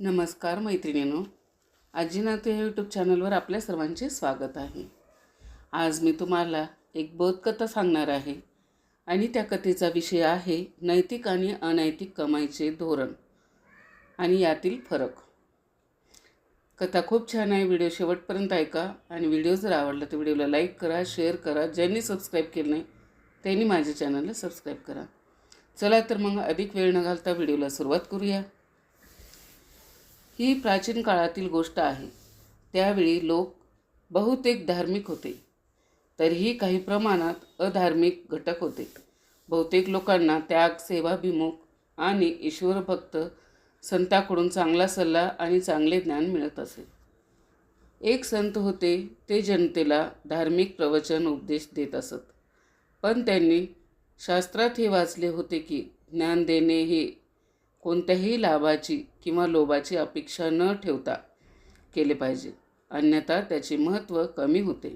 नमस्कार मैत्रिणीनो. आजीनाथ या यूट्यूब चॅनलवर आपल्या सर्वांचे स्वागत आहे. आज मी तुम्हाला एक बोधकथा सांगणार आहे आणि त्या कथेचा विषय आहे नैतिक आणि अनैतिक कमाईचे धोरण आणि यातील फरक. कथा खूप छान आहे व्हिडिओ शेवटपर्यंत ऐका आणि व्हिडिओ जर आवडला तर व्हिडिओला लाईक करा शेअर करा. ज्यांनी सबस्क्राईब केलं नाही त्यांनी माझ्या चॅनलला सबस्क्राईब करा. चला तर मग अधिक वेळ न घालता व्हिडिओला सुरुवात करूया. ही प्राचीन काळातील गोष्ट आहे. त्यावेळी लोक बहुतेक धार्मिक होते. तरीही काही प्रमाणात अधार्मिक घटक होते. बहुतेक लोकांना त्याग सेवाभिमुख आणि ईश्वरभक्त संताकडून चांगला सल्ला आणि चांगले ज्ञान मिळत असे. एक संत होते ते जनतेला धार्मिक प्रवचन उपदेश देत असत. पण त्यांनी शास्त्रात हे वाचले होते की ज्ञान देणे हे कोणत्याही लाभाची किंवा लोभाची अपेक्षा न ठेवता केले पाहिजे. अन्यथा त्याचे महत्त्व कमी होते.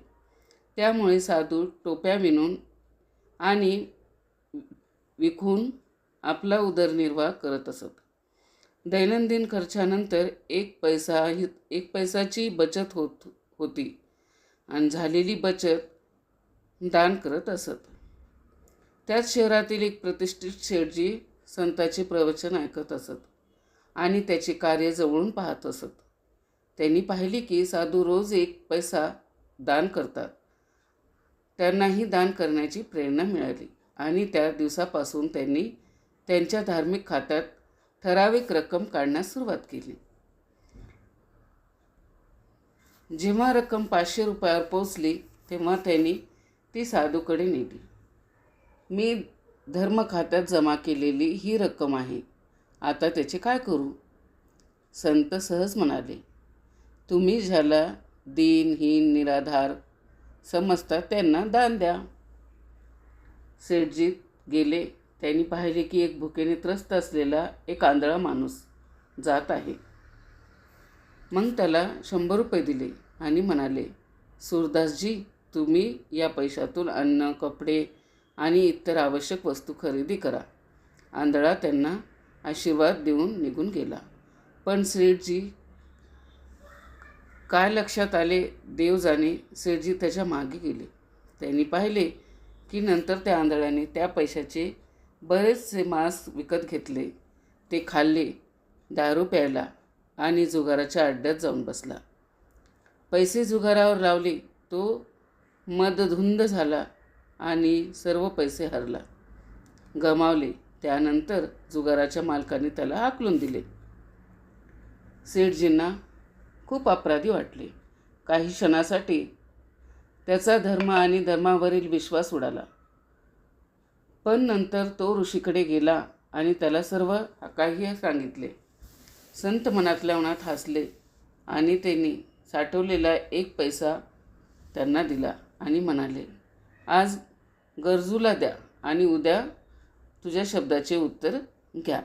त्यामुळे साधू टोप्या विणून आणि विकून आपला उदरनिर्वाह करत असत. दैनंदिन खर्चानंतर एक पैसा एक पैसाची बचत होत होती आणि झालेली बचत दान करत असत. त्याच शहरातील एक प्रतिष्ठित शेठजी संताचे प्रवचन ऐकत असत आणि त्याचे कार्य जवळून पाहत असत. त्यांनी पाहिले की साधू रोज एक पैसा दान करतात. त्यांनाही दान करण्याची प्रेरणा मिळाली आणि त्या दिवसापासून त्यांनी त्यांच्या धार्मिक खात्यात ठराविक रक्कम काढण्यास सुरुवात केली. जेव्हा रक्कम पाचशे रुपयावर पोचली तेव्हा त्यांनी ती साधूकडे नेली. मी धर्म खात्यात जमा केलेली ही रक्कम आहे. आता त्याचे काय करू? संत सहज म्हणाले तुम्ही ज्याला दीनहीन निराधार समजता त्यांना दान द्या. सेठजीत गेले. त्यांनी पाहिले की एक भुकेने त्रस्त असलेला एक आंधळा माणूस जात आहे. मग त्याला शंभर रुपये दिले आणि म्हणाले सूरदासजी तुम्ही या पैशातून अन्न कपडे आणि इतर आवश्यक वस्तू खरेदी करा. आंधळा त्यांना आशीर्वाद देऊन निघून गेला. पण सेठजी काय लक्षात आले? देव जाणे सेठजी त्याच्यामागे गेले. त्यांनी पाहिले की नंतर त्या आंधळ्याने त्या पैशाचे बरेचसे मांस विकत घेतले. ते खाल्ले दारू प्यायला आणि जुगाराच्या अड्ड्यात जाऊन बसला. पैसे जुगारावर लावले. तो मदधुंद झाला. आणि सर्व पैसे हरला. गमावले. त्यानंतर जुगाराच्या मालकाने त्याला हाकलून दिले. सेठजींना खूप अपराधी वाटले. काही क्षणासाठी त्याचा धर्म आणि धर्मावरील विश्वास उडाला. पण नंतर तो ऋषीकडे गेला आणि त्याला सर्व काही सांगितले. संत मनातल्या मनात हसले आणि त्यांनी साठवलेला एक पैसा त्यांना दिला आणि म्हणाले आज गरजूला द्या आणि उद्या तुझ्या शब्दाचे उत्तर घ्या.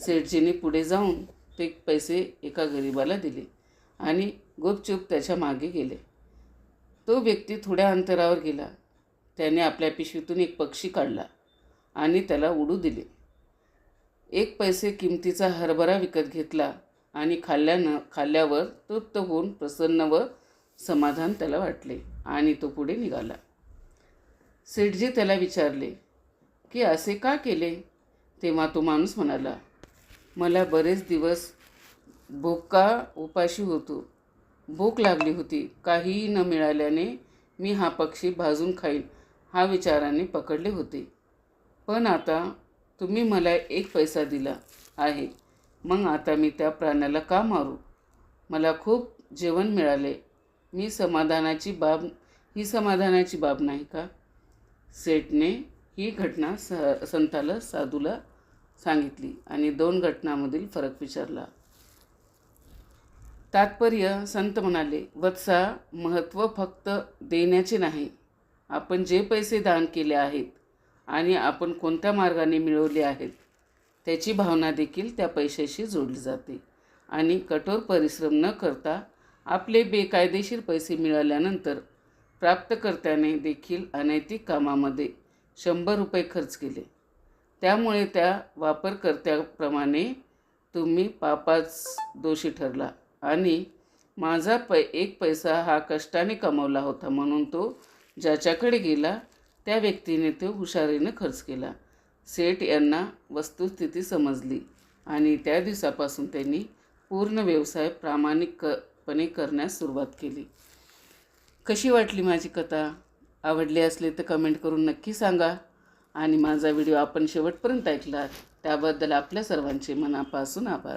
सेठजीने पुढे जाऊन ते पैसे एका गरिबाला दिले आणि गुपचूप त्याच्यामागे गेले. तो व्यक्ती थोड्या अंतरावर गेला. त्याने आपल्या पिशवीतून एक पक्षी काढला आणि त्याला उडू दिले. एक पैसे किमतीचा हरभरा विकत घेतला आणि खाल्ल्यानं खाल्ल्यावर तृप्त होऊन प्रसन्न व समाधान त्याला वाटले आणि तो पुढे निघाला. सेठजी त्याला विचारले की असे का केले? तेव्हा तो माणूस म्हणाला मला बरेच दिवस भोका उपाशी होतो. भूक लागली होती. काहीही न मिळाल्याने मी हा पक्षी भाजून खाईन हा विचाराने पकडले होते. पण आता तुम्ही मला एक पैसा दिला आहे. मग आता मी त्या प्राण्याला का मारू? मला खूप जेवण मिळाले. मी समाधानाची बाब ही समाधानाची बाब नाही का? सेठने ही घटना स संताला साधूला सांगितली आणि दोन घटनांमधील फरक विचारला. तात्पर्य संत म्हणाले वत्सा महत्त्व फक्त देण्याचे नाही. आपण जे पैसे दान केले आहेत आणि आपण कोणत्या मार्गाने मिळवले आहेत त्याची भावना देखील त्या पैशाशी जोडली जाते. आणि कठोर परिश्रम न करता आपले बेकायदेशीर पैसे मिळाल्यानंतर प्राप्तकर्त्याने देखील अनैतिक कामामध्ये शंभर रुपये खर्च केले. त्यामुळे त्या वापरकर्त्याप्रमाणे तुम्ही पापाच दोषी ठरला आणि माझा पै एक पैसा हा कष्टाने कमवला होता म्हणून तो ज्याच्याकडे गेला त्या व्यक्तीने तो हुशारीनं खर्च केला. सेठ यांना वस्तुस्थिती समजली आणि त्या दिवसापासून त्यांनी पूर्ण व्यवसाय प्रामाणिकपणे करण्यास सुरुवात केली. कशी वाटली माझी कथा? आवडली असली तर कमेंट करून नक्की सांगा. आणि माझा व्हिडिओ आपण शेवटपर्यंत ऐकलात त्याबद्दल आपल्या सर्वांचे मनापासून आभार.